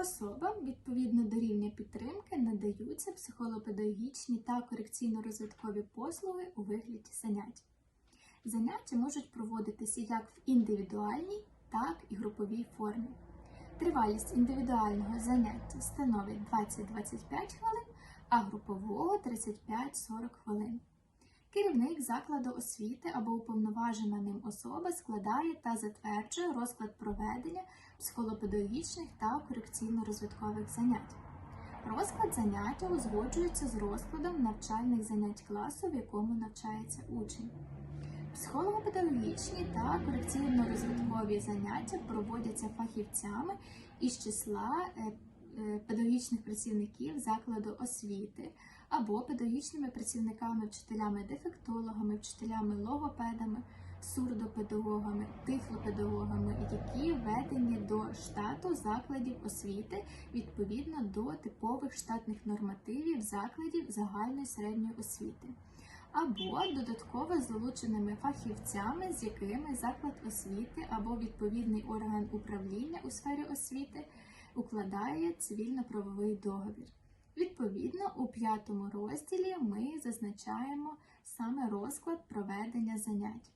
Особам відповідно до рівня підтримки надаються психолопедагогічні та корекційно-розвиткові послуги у вигляді занять. Заняття можуть проводитися як в індивідуальній, так і груповій формі. Тривалість індивідуального заняття становить 20-25 хвилин, а групового 35-40 хвилин. Керівник закладу освіти або уповноважена ним особа складає та затверджує розклад проведення психолопедагогічних та корекційно-розвиткових занять. Розклад заняття узгоджується з розкладом навчальних занять класу, в якому навчається учень. Психолого-педагогічні та корекційно-розвиткові заняття проводяться фахівцями із числа е, е, педагогічних працівників закладу освіти або педагогічними працівниками, вчителями, дефектологами, вчителями, логопедами, сурдопедагогами, тифлопедагогами, які введені до штату закладів освіти відповідно до типових штатних нормативів закладів загальної середньої освіти або додатково залученими фахівцями, з якими заклад освіти або відповідний орган управління у сфері освіти укладає цивільно-правовий договір. Відповідно, у п'ятому розділі ми зазначаємо саме розклад проведення занять.